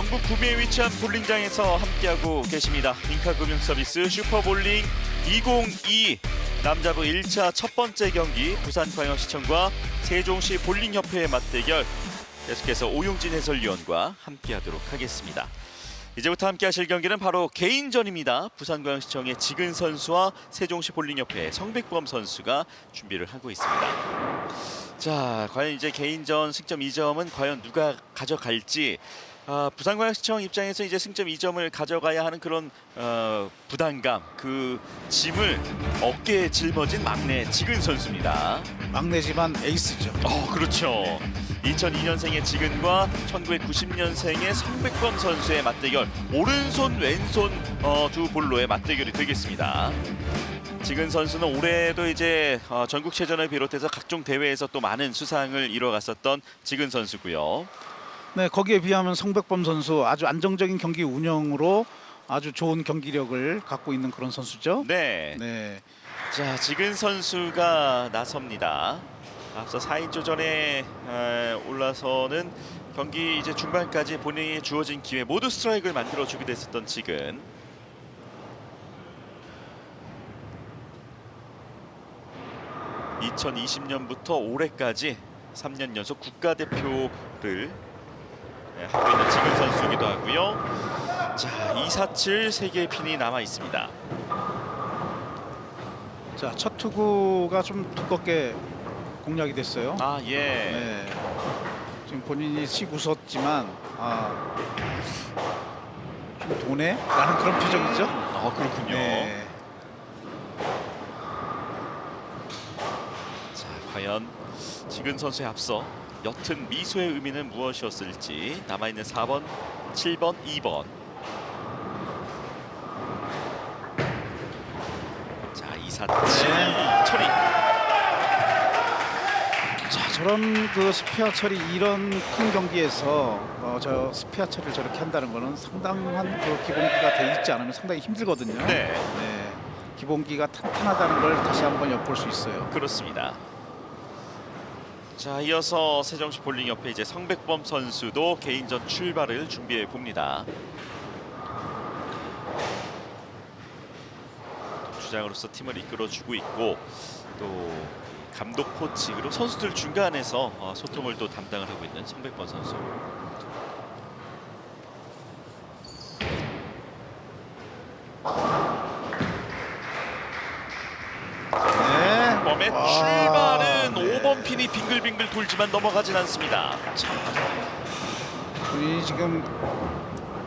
경북 구미에 위치한 볼링장에서 함께하고 계십니다. 잉카금융서비스 슈퍼볼링 2022 남자부 1차 첫 번째 경기 부산광역시청과 세종시 볼링협회의 맞대결 계속해서 오용진 해설위원과 함께하도록 하겠습니다. 이제부터 함께하실 경기는 바로 개인전입니다. 부산광역시청의 지근 선수와 세종시 볼링협회의 성백범 선수가 준비를 하고 있습니다. 자, 과연 이제 개인전 승점 2점은 과연 누가 가져갈지 아, 부산광역시청 입장에서 이제 승점 2점을 가져가야 하는 그런 어, 부담감, 그 짐을 어깨에 짊어진 막내 지근 선수입니다. 막내지만 에이스죠. 어, 그렇죠. 2002년생의 지근과 1990년생의 성백범 선수의 맞대결, 오른손 왼손 어, 두 볼로의 맞대결이 되겠습니다. 지근 선수는 올해도 이제 어, 전국체전을 비롯해서 각종 대회에서 또 많은 수상을 이뤄갔었던 지근 선수고요. 네, 거기에 비하면 성백범 선수 아주 안정적인 경기 운영으로 아주 좋은 경기력을 갖고 있는 그런 선수죠. 네. 네. 자, 지근 선수가 나섭니다. 앞서 4인조 전에 에, 올라서는 경기 이제 중반까지 본인이 주어진 기회 모두 스트라이크를 만들어 주기도 했었던 지근. (2020년부터) 올해까지 (3년) 연속 국가대표를 네, 하고 있는 지근 선수이기도 하고요 자 (247) 세 개의 핀이 남아 있습니다 자, 첫 투구가 좀 두껍게 공략이 됐어요. 아 예. 네. 지금 본인이 씩 웃었지만 아, 좀 도네 라는 그런 표정이죠. 아 그렇군요. 네. 자 과연 지근 선수의 앞서 옅은 미소의 의미는 무엇이었을지 남아 있는 4번, 7번, 2번. 자 이사치 네. 처리. 자, 저런 그 스페어 처리 이런 큰 경기에서 어, 저 스페어 처리를 저렇게 한다는 거는 상당한 그 기본기가 돼 있지 않으면 상당히 힘들거든요. 네 네, 기본기가 탄탄하다는 걸 다시 한번 엿볼 수 있어요. 그렇습니다. 자 이어서 세종시 볼링협회 이제 성백범 선수도 개인전 출발을 준비해 봅니다. 주장으로서 팀을 이끌어주고 있고 또 감독 코치 그리고 선수들 중간에서 어, 소통을 또 담당을 하고 있는 성백범 선수. 네. 범의 와, 출발은 네. 5번 핀이 빙글빙글 돌지만 넘어가진 않습니다. 우리 지금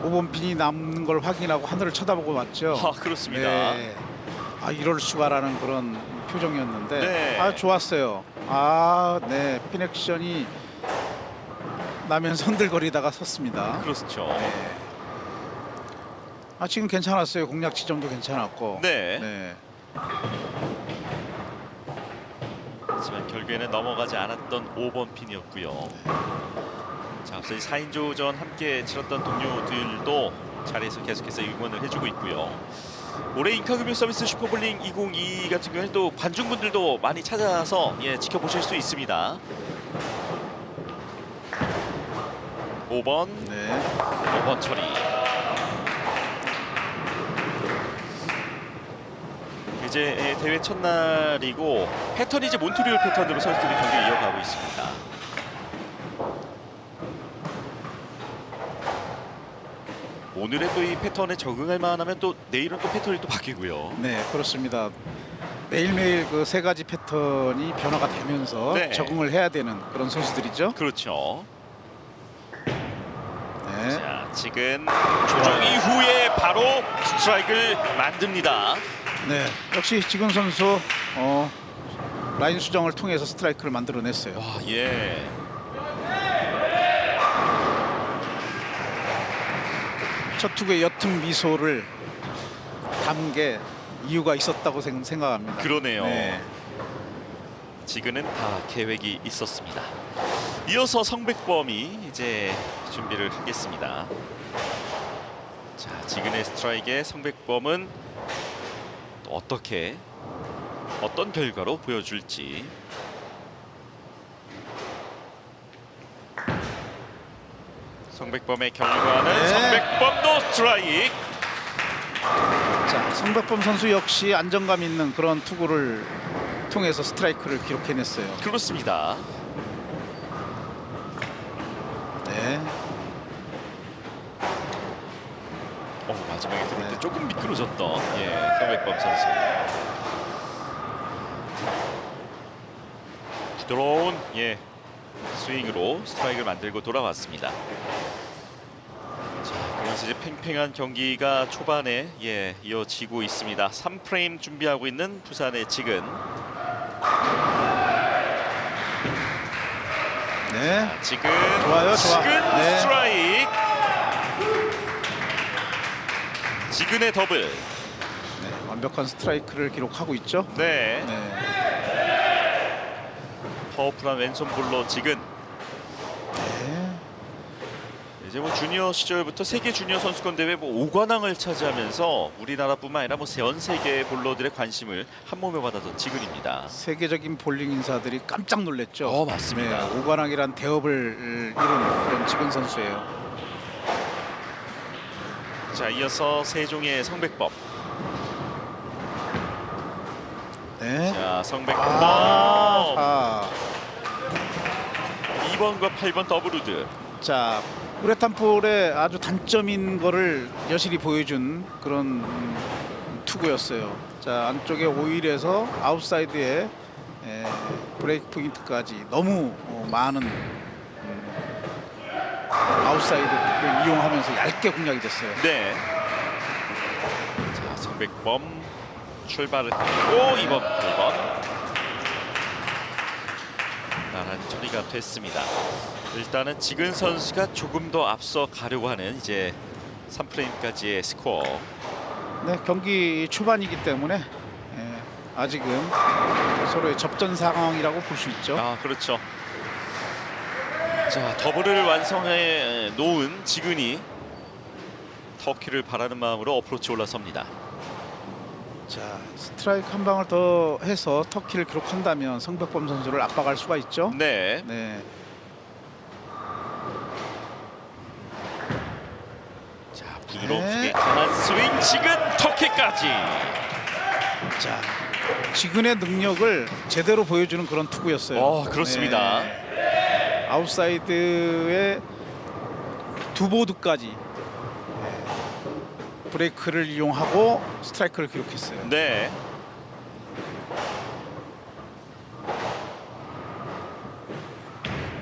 5번 핀이 남는 걸 확인하고 하늘을 쳐다보고 왔죠. 아 그렇습니다. 네. 아 이럴 수가라는 그런 표정이었는데 네. 아 좋았어요. 아, 네. 피넥션이 나면서 흔들거리다가 섰습니다. 그렇죠. 네. 아 지금 괜찮았어요. 공략 지점도 괜찮았고. 네. 네. 하지만 결국에는 넘어가지 않았던 5번 핀이었고요. 자, 앞서 이 4인조전 함께 치렀던 동료들도 자리에서 계속해서 응원을 해주고 있고요. 올해 인카금융 서비스 슈퍼볼링 2022 같은 경우에는 또 관중분들도 많이 찾아서 예, 지켜보실 수 있습니다. 5번, 네. 5번 처리. 이제 예, 대회 첫날이고 패턴이 이제 몬트리올 패턴으로 선수들이 경기를 이어가고 있습니다. 오늘의 또 이 패턴에 적응할 만하면 또 내일은 또 패턴이 또 바뀌고요. 네, 그렇습니다. 매일매일 그 세 가지 패턴이 변화가 되면서 네. 적응을 해야 되는 그런 선수들이죠. 그렇죠. 네. 자, 지금 조정 이후에 바로 스트라이크를 만듭니다. 네. 역시 지금 선수 어, 라인 수정을 통해서 스트라이크를 만들어냈어요. 와, 예. 첫 투구에 옅은 미소를 담은 게 이유가 있었다고 생- 생각합니다. 그러네요. 네. 지금은 다 계획이 있었습니다. 이어서 성백범이 이제 준비를 하겠습니다. 자, 지근의 스트라이크에 성백범은 또 어떻게 어떤 결과로 보여줄지 자, 성백범의 결과는 네. 성백범도 스트라이크. 자, 성백범 선수 역시 안정감 있는 그런 투구를 통해서 스트라이크를 기록해냈어요. 그렇습니다. 네. 어, 마지막에 들어올 때 네. 조금 미끄러졌던 예, 성백범 선수. 부드러운 예 스윙으로 스트라이크를 만들고 돌아왔습니다. 자, 그러면서 이제 팽팽한 경기가 초반에 예 이어지고 있습니다. 3프레임 준비하고 있는 부산의 지근. 네. 지근 좋아요, 좋아. 지근 네. 스트라이크. 지근의 더블. 네. 완벽한 스트라이크를 기록하고 있죠. 네. 네. 파워풀한 왼손 볼로 지근. 네. 이제 뭐 주니어 시절부터 세계 주니어 선수권 대회 뭐 5관왕을 차지하면서 우리나라뿐만 아니라 뭐 전 세계 볼러들의 관심을 한 몸에 받았던 지근입니다. 세계적인 볼링 인사들이 깜짝 놀랐죠. 어, 맞습니다. 네, 오관왕이란 대업을 이룬 그런 지근 선수예요. 자, 이어서 세종의 성백범. 네. 자, 성백범. 아, 아. 2번과 8번 더블 우드. 자, 우레탄 볼의 아주 단점인 거를 여실히 보여준 그런 음, 투구였어요. 자, 안쪽에 오일에서 아웃사이드에 에, 브레이크 포인트까지 너무 어, 많은 음, 아웃사이드를 이용하면서 얇게 공략이 됐어요. 네. 자, 성백범 출발을 하고 2번, 8번. 나란 처리가 됐습니다. 일단은 지근 선수가 조금 더 앞서 가려고 하는 이제 3프레임까지의 스코어. 네, 경기 초반이기 때문에 예, 아직은 서로의 접전 상황이라고 볼 수 있죠. 아, 그렇죠. 자, 더블을 완성해 놓은 지근이 터키를 바라는 마음으로 어프로치 올라섭니다. 자, 스트라이크 한 방을 더 해서 터키를 기록한다면 성백범 선수를 압박할 수가 있죠. 네. 네. 자, 부드러운 네. 강한 스윙 지근 터키까지. 자, 지근의 능력을 제대로 보여주는 그런 투구였어요. 어, 그렇습니다. 네. 아웃사이드의 두 보드까지 네. 브레이크를 이용하고 스트라이크를 기록했어요. 네.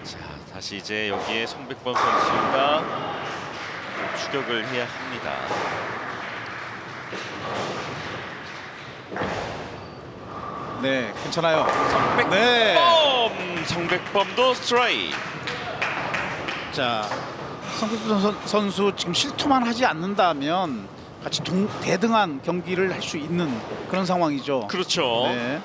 자, 다시 이제 여기에 송백범 선수가 또 추격을 해야 합니다. 네, 괜찮아요. 네. 성백범도 스트라이크. 자, 선- 선수 지금 실투만 하지 않는다면 같이 동, 대등한 경기를 할 수 있는 그런 상황이죠. 그렇죠. 네.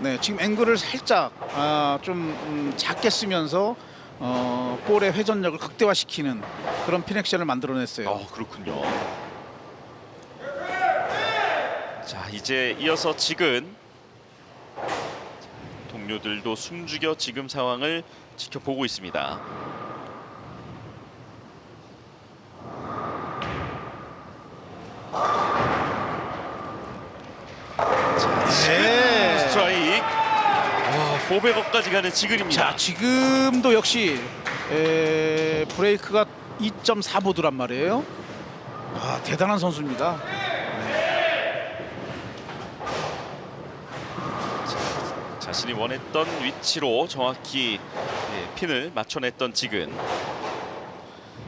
네, 지금 앵글을 살짝 아, 좀 음, 작게 쓰면서 어, 볼의 회전력을 극대화시키는 그런 피넥션을 만들어냈어요. 어, 그렇군요. 자, 이제 이어서 자, 동료들도 숨죽여 지금 상황을 지켜보고 있습니다. 자, 지근 네. 스트라이크. 와, 400억까지 가는 지근입니다. 자, 지금도 역시 에, 브레이크가 2.4 보드란 말이에요. 아, 대단한 선수입니다. 자신이 원했던 위치로 정확히 예, 핀을 맞춰냈던 지근.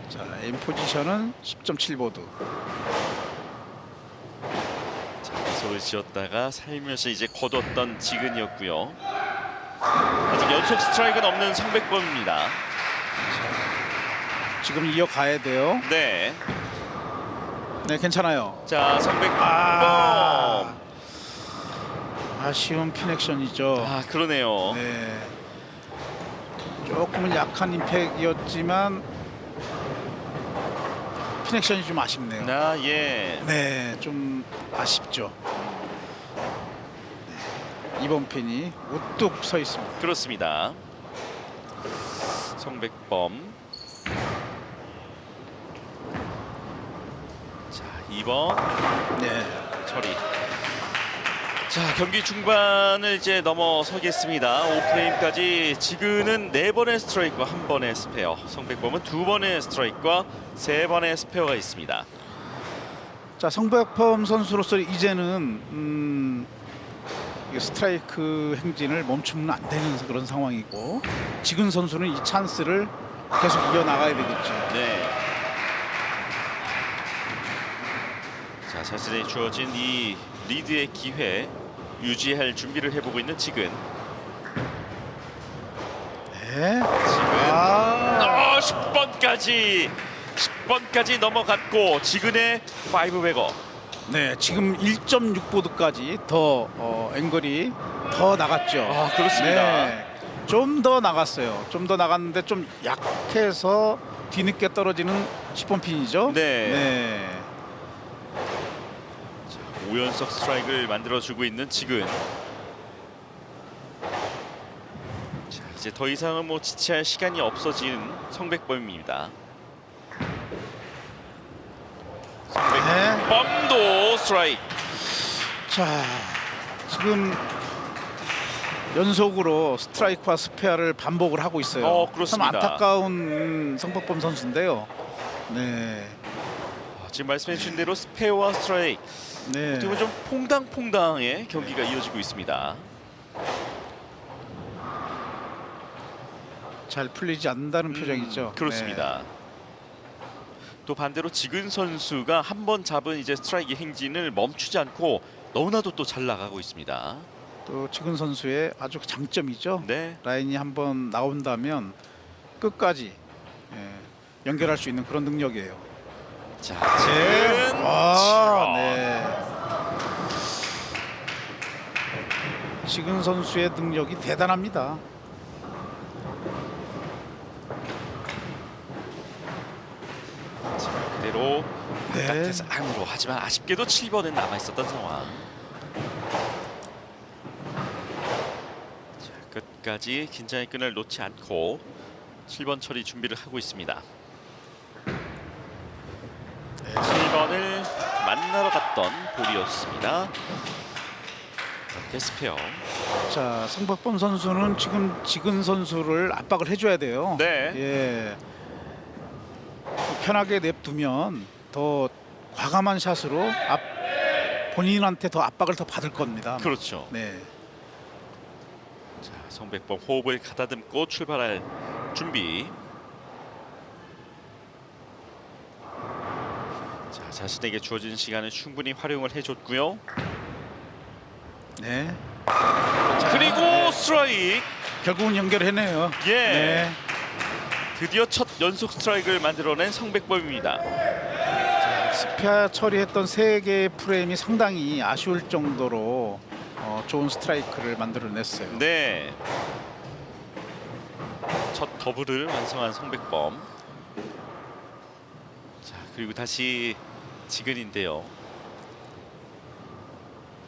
자, 엠 포지션은 10.7보드. 자, 미소를 지었다가 살며시 이제 거뒀던 지근이었고요. 아직 연속 스트라이크는 없는 성백범입니다. 지금 이어가야 돼요. 네, 네, 괜찮아요. 자 성백범. 아, 아, 아쉬운 피넥션이죠. 그러네요. 네. 조금은 약한 임팩이었지만 피넥션이 좀 아쉽네요. 나 예. 네, 좀 아쉽죠. 네, 이번 핀이 우뚝 서 있습니다. 그렇습니다. 성백범. 자, 2번 네. 처리. 자, 경기 중반을 이제 넘어서겠습니다. 5프레임까지 지금은 4번의 스트라이크와 1번의 스페어. 성백범은 2번의 스트라이크와 3번의 스페어가 있습니다. 자 성백범 선수로서 이제는 음, 이게 스트라이크 행진을 멈추면 안 되는 그런 상황이고 지금 선수는 이 찬스를 계속 이어 나가야 되겠죠. 네. 자, 자신의 주어진 이 리드의 기회 유지할 준비를 해보고 있는 지근. 네. 지근. 아, 어, 10번까지 10번까지 넘어갔고 지근의 5백어. 네 지금 1.6 보드까지 더 어, 앵글이 더 나갔죠. 아, 그렇습니다. 좀더 나갔어요. 좀 더 나갔는데 좀 약해서 뒤늦게 떨어지는 10번 핀이죠. 네. 네. 5연속 스트라이크를 만들어주고 있는 지근. 자, 이제 더 이상은 뭐 지체할 시간이 없어진 성백범입니다. 네. 범도 스트라이크. 자 지금 연속으로 스트라이크와 스페어를 반복을 하고 있어요. 어, 그렇습니다. 참 안타까운 음, 성백범 선수인데요. 네, 아, 지금 말씀해 주신 대로 스페어와 스트라이크 네. 어떻게 보면 좀 퐁당퐁당의 경기가 이어지고 있습니다. 잘 풀리지 않는다는 음, 표정이죠. 그렇습니다. 또 반대로 지근 선수가 한 번 잡은 이제 스트라이크 행진을 멈추지 않고 너무나도 또 잘 나가고 있습니다. 네. 또 지근 선수의 아주 장점이죠. 네. 라인이 한번 나온다면 끝까지 예, 연결할 수 있는 그런 능력이에요. 자, 네. 지근. 와, 자, 네. 지근 선수의 능력이 대단합니다. 자, 그대로 네. 바깥에서 안으로 하지만 아쉽게도 7번은 남아 있었던 상황. 자, 끝까지 긴장의 끈을 놓지 않고 7번 처리 준비를 하고 있습니다. 7번을 갔던 볼이었습니다. 이렇게 스페어. 자, 성박범 선수는 지금 지근 선수를 압박을 해줘야 돼요. 네. 예. 편하게 냅두면 더 과감한 샷으로 앞, 본인한테 더 압박을 더 받을 겁니다. 그렇죠. 네. 자, 성백범 호흡을 가다듬고 출발할 준비. 자, 자신에게 주어진 시간을 충분히 활용을 해줬고요. 네. 그리고 네. 스트라이크. 결국은 연결해내요. 예. 네. 드디어 첫 연속 스트라이크를 만들어낸 성백범입니다. 스피아 처리했던 세 개의 프레임이 상당히 아쉬울 정도로 어, 좋은 스트라이크를 만들어냈어요. 네. 첫 더블을 완성한 성백범. 자, 그리고 다시 지근인데요.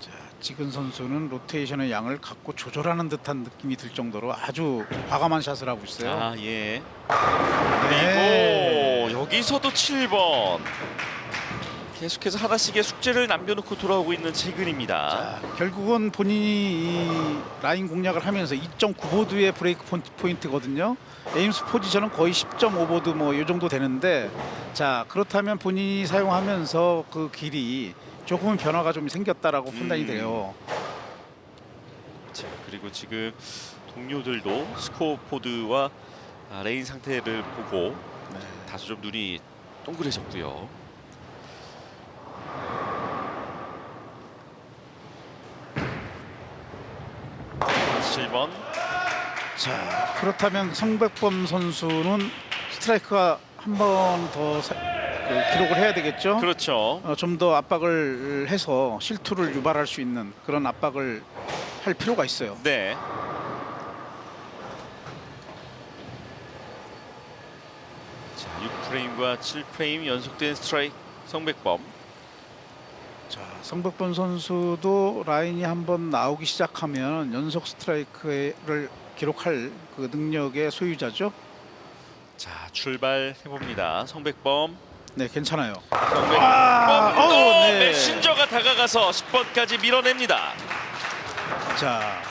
자, 지근 선수는 로테이션의 양을 갖고 조절하는 듯한 느낌이 들 정도로 아주 과감한 샷을 하고 있어요. 아, 예. 네. 그리고 여기서도 7번 계속해서 하나씩의 숙제를 남겨놓고 돌아오고 있는 지근입니다. 자, 결국은 본인이 이 라인 공략을 하면서 2.9보드의 브레이크 포인트- 포인트거든요. 에임스 포지션은 거의 10.5보드 뭐 이 정도 되는데 자 그렇다면 본인이 사용하면서 그 길이 조금은 변화가 좀 생겼다라고 판단이 음. 돼요. 자, 그리고 지금 동료들도 스코어 포드와 아, 레인 상태를 보고 네. 다소 좀 눈이 동그래졌고요. 칠번 자 그렇다면 성백범 선수는 스트라이크가 한 번 더 기록을 해야 되겠죠. 그렇죠. 어, 좀 더 압박을 해서 실투를 유발할 수 있는 그런 압박을 할 필요가 있어요. 네. 자, 6프레임과 7프레임 연속된 스트라이크 성백범. 자, 성백범 선수도 라인이 한번 나오기 시작하면 연속 스트라이크를 기록할 그 능력의 소유자죠. 자 출발해 봅니다. 성백범. 네, 괜찮아요. 성백범. 아, 또 어우, 네. 메신저가 다가가서 10번까지 밀어냅니다. 자,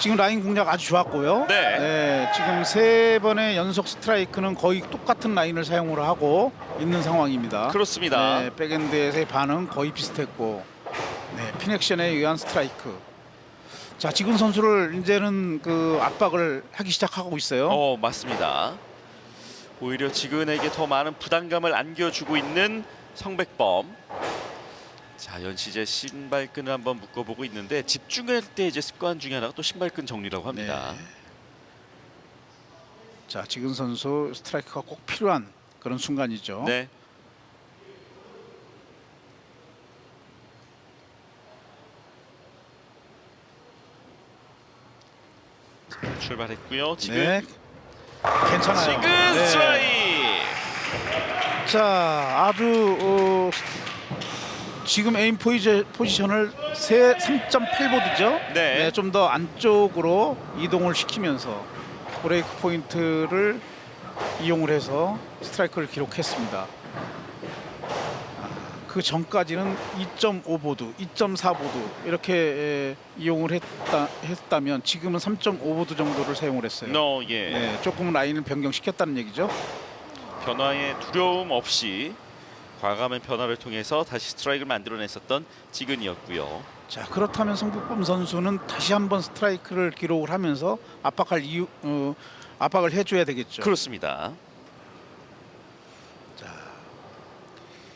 지금 라인 공략 아주 좋았고요. 네. 지금 세 번의 연속 스트라이크는 거의 똑같은 라인을 사용을 하고 있는 상황입니다. 그렇습니다. 네, 백엔드에서의 반응 거의 비슷했고, 네, 피넥션에 의한 스트라이크. 자, 지금 선수를 이제는 그 압박을 하기 시작하고 있어요. 어 맞습니다. 오히려 지근에게 더 많은 부담감을 안겨주고 있는 성백범. 자 연시제 신발끈을 한번 묶어보고 있는데 집중할 때 이제 습관 중에 하나가 또 신발끈 정리라고 합니다. 네. 자, 지금 선수 스트라이크가 꼭 필요한 그런 순간이죠. 네. 자, 출발했고요. 지금 네. 괜찮아요. 지금 네. 스트라이크. 자, 아주 어, 지금 에임 포지션, 포지션을 세 3.8보드죠. 네. 좀 더 안쪽으로 이동을 시키면서 브레이크 포인트를 이용을 해서 스트라이크를 기록했습니다. 아, 그 전까지는 2.5보드, 2.4보드 이렇게 에, 이용을 했다, 했다면 지금은 3.5보드 정도를 사용을 했어요. 너 예. 네, 조금 라인을 변경시켰다는 얘기죠. 변화에 두려움 없이 과감한 변화를 통해서 다시 스트라이크를 만들어냈었던 지근이었고요. 자 그렇다면 성북범 선수는 다시 한번 스트라이크를 기록을 하면서 압박할 이유 어, 압박을 해줘야 되겠죠. 그렇습니다.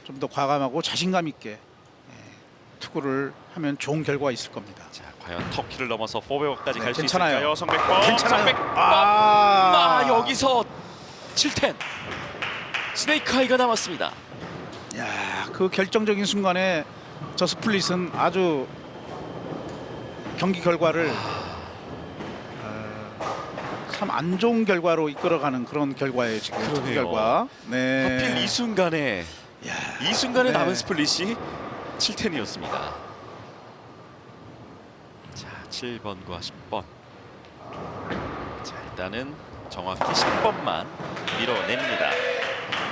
좀 더 과감하고 자신감 있게 예, 투구를 하면 좋은 결과가 있을 겁니다. 자, 과연 터키를 넘어서 포베어까지 네, 갈 수 괜찮아요. 있을까요? 성백범. 괜찮아요. 성백범. 아, 아, 여기서 7텐. 스네이크 아이가 남았습니다. 야, 그 결정적인 순간에 저 스플릿은 아주 경기 결과를 어, 참안 좋은 결과로 이끌어가는 그런 결과예요 지금 투구 그러네요. 결과. 네. 하필 이 순간에 야, 이 순간에 네. 남은 스플릿이 7텐이었습니다. 자, 7번과 10번. 자, 일단은 정확히 10번만 밀어냅니다.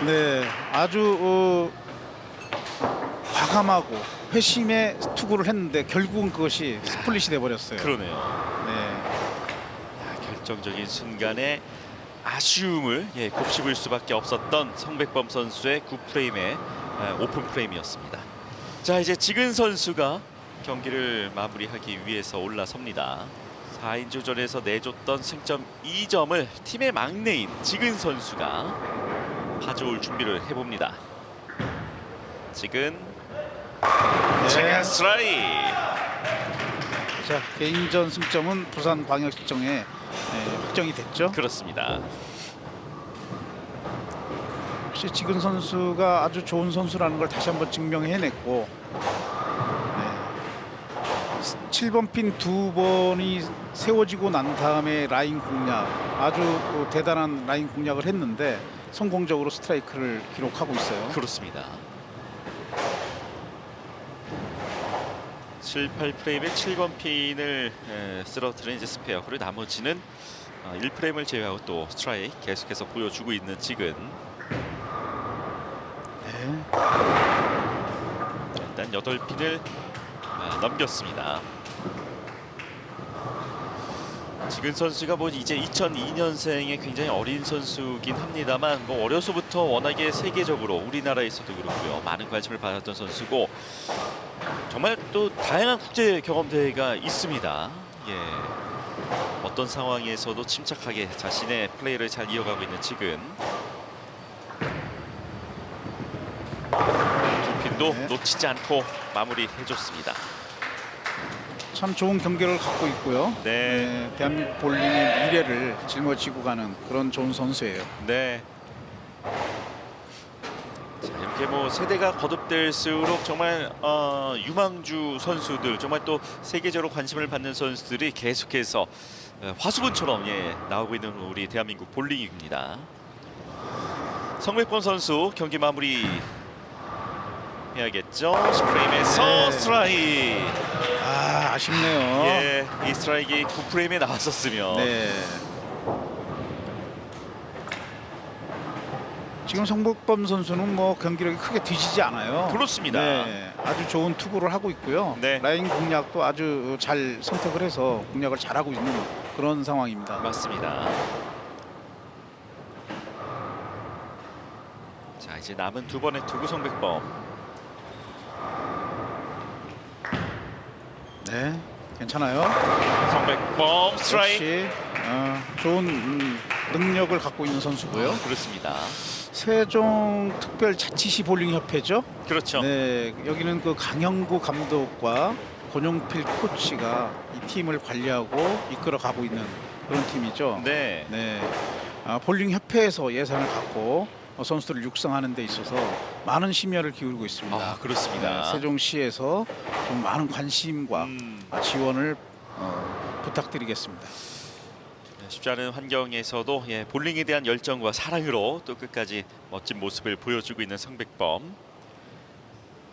네, 아주 어, 과감하고 회심의 투구를 했는데 결국은 그것이 스플릿이 돼 버렸어요. 그러네요. 네. 야, 결정적인 순간에 아쉬움을 예, 곱씹을 수밖에 없었던 성백범 선수의 9프레임의 아, 오픈 프레임이었습니다. 자 이제 지근 선수가 경기를 마무리하기 위해서 올라섭니다. 4인 조절에서 내줬던 승점 2점을 팀의 막내인 지근 선수가 가져올 준비를 해봅니다. 지근 제가 스트라이 자, 개인전 승점은 부산 광역시청에 네, 확정이 됐죠. 그렇습니다. 역시 지근 선수가 아주 좋은 선수라는 걸 다시 한번 증명해냈고 네. 7번 핀 두 번이 세워지고 난 다음에 라인 공략 아주 어, 대단한 라인 공략을 했는데 성공적으로 스트라이크를 기록하고 있어요. 그렇습니다. 7, 8프레임의 7번 핀을 에, 쓰러뜨린 이제 스페어 그리고 나머지는 어, 1프레임을 제외하고 또 스트라이크 계속해서 보여주고 있는 지금 네. 일단 8핀을 아, 넘겼습니다. 지근 선수가 뭐 이제 2002년생의 굉장히 어린 선수긴 합니다만 뭐 어려서부터 워낙에 세계적으로 우리나라에서도 그렇고요 많은 관심을 받았던 선수고 정말 또 다양한 국제 경험 대회가 있습니다. 예. 어떤 상황에서도 침착하게 자신의 플레이를 잘 이어가고 있는 지근 두 핀도 네. 놓치지 않고 마무리해줬습니다. 참 좋은 경기를 갖고 있고요. 네. 네, 대한민국 볼링의 미래를 짊어지고 가는 그런 좋은 선수예요. 네. 자, 이렇게 뭐 세대가 거듭될수록 정말 어, 유망주 선수들 정말 또 세계적으로 관심을 받는 선수들이 계속해서 어, 화수분처럼 예, 나오고 있는 우리 대한민국 볼링입니다. 성백권 선수 경기 마무리 해야겠죠. 10프레임에서 네. 스트라이크. 아 아쉽네요. 예, 이 스트라이크가 9프레임에 나왔었으면 네. 지금 성복범 선수는 뭐 경기력이 크게 뒤지지 않아요. 그렇습니다. 네, 아주 좋은 투구를 하고 있고요. 네. 라인 공략도 아주 잘 선택을 해서 공략을 잘하고 있는 그런 상황입니다. 맞습니다. 자 이제 남은 두 번의 투구 성백범. 네, 괜찮아요. 성백범 스트라이크. 역시 어, 좋은 음, 능력을 갖고 있는 선수고요. 아, 그렇습니다. 세종 특별 자치시 볼링 협회죠. 그렇죠. 네, 여기는 그 강영구 감독과 권용필 코치가 이 팀을 관리하고 이끌어 가고 있는 그런 팀이죠. 네. 네, 아, 볼링 협회에서 예산을 갖고 어, 선수들을 육성하는 데 있어서 많은 심혈을 기울이고 있습니다. 아 그렇습니다. 네, 세종시에서 좀 많은 관심과 음, 지원을 어, 부탁드리겠습니다. 네, 쉽지 않은 환경에서도 예, 볼링에 대한 열정과 사랑으로 또 끝까지 멋진 모습을 보여주고 있는 성백범.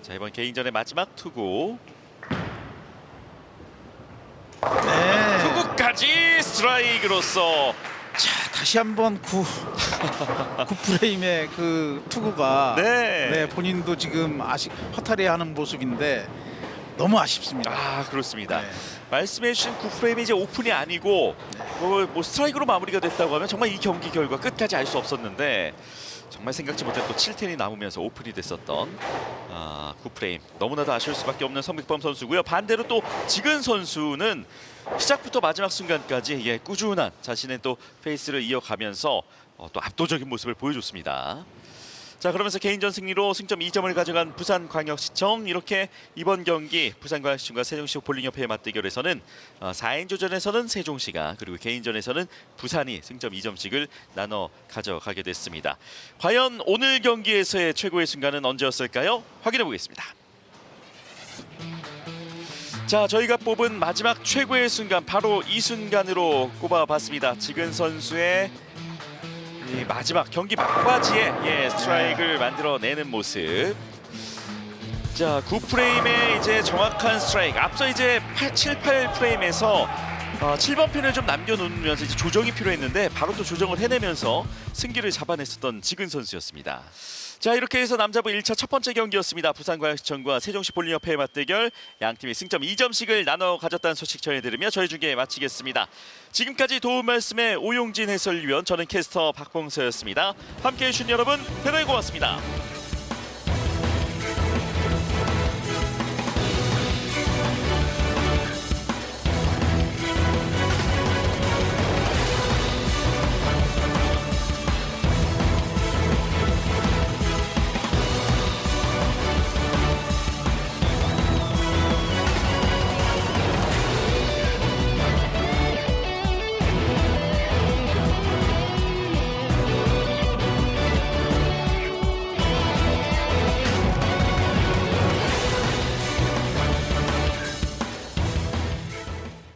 자 이번 개인전의 마지막 투구. 네. 투구까지 스트라이크로서 자, 다시 한번 구, 구 프레임의 그 투구가 네. 네, 본인도 지금 아시 허탈해하는 모습인데 너무 아쉽습니다. 아 그렇습니다. 네. 말씀해주신 9프레임이 이제 오픈이 아니고 뭐, 뭐 스트라이크로 마무리가 됐다고 하면 정말 이 경기 결과 끝까지 알 수 없었는데 정말 생각지 못한 또 7텐이 남으면서 오픈이 됐었던 아, 9프레임 너무나도 아쉬울 수밖에 없는 성백범 선수고요. 반대로 또 지근 선수는 시작부터 마지막 순간까지 예, 꾸준한 자신의 또 페이스를 이어가면서 어, 또 압도적인 모습을 보여줬습니다. 자 그러면서 개인전 승리로 승점 2점을 가져간 부산광역시청 이렇게 이번 경기 부산광역시청과 세종시 볼링협회의 맞대결에서는 어, 4인조전에서는 세종시가 그리고 개인전에서는 부산이 승점 2점씩을 나눠 가져가게 됐습니다. 과연 오늘 경기에서의 최고의 순간은 언제였을까요? 확인해 보겠습니다. 자 저희가 뽑은 마지막 최고의 순간 바로 이 순간으로 꼽아봤습니다. 지근 선수의 이 마지막 경기 막바지에 예 스트라이크를 만들어내는 모습. 자, 9프레임의 이제 정확한 스트라이크. 앞서 이제 8, 7, 8프레임에서 어, 7번 핀을 좀 남겨놓으면서 이제 조정이 필요했는데 바로 또 조정을 해내면서 승기를 잡아냈었던 지근 선수였습니다. 자 이렇게 해서 남자부 1차 첫 번째 경기였습니다. 부산광역시청과 세종시 볼링협회의 맞대결 양 팀이 승점 2점씩을 나눠 가졌다는 소식 전해드리며 저희 중계 마치겠습니다. 지금까지 도움 말씀에 오용진 해설위원 저는 캐스터 박봉서였습니다. 함께해 주신 여러분 대단히 고맙습니다.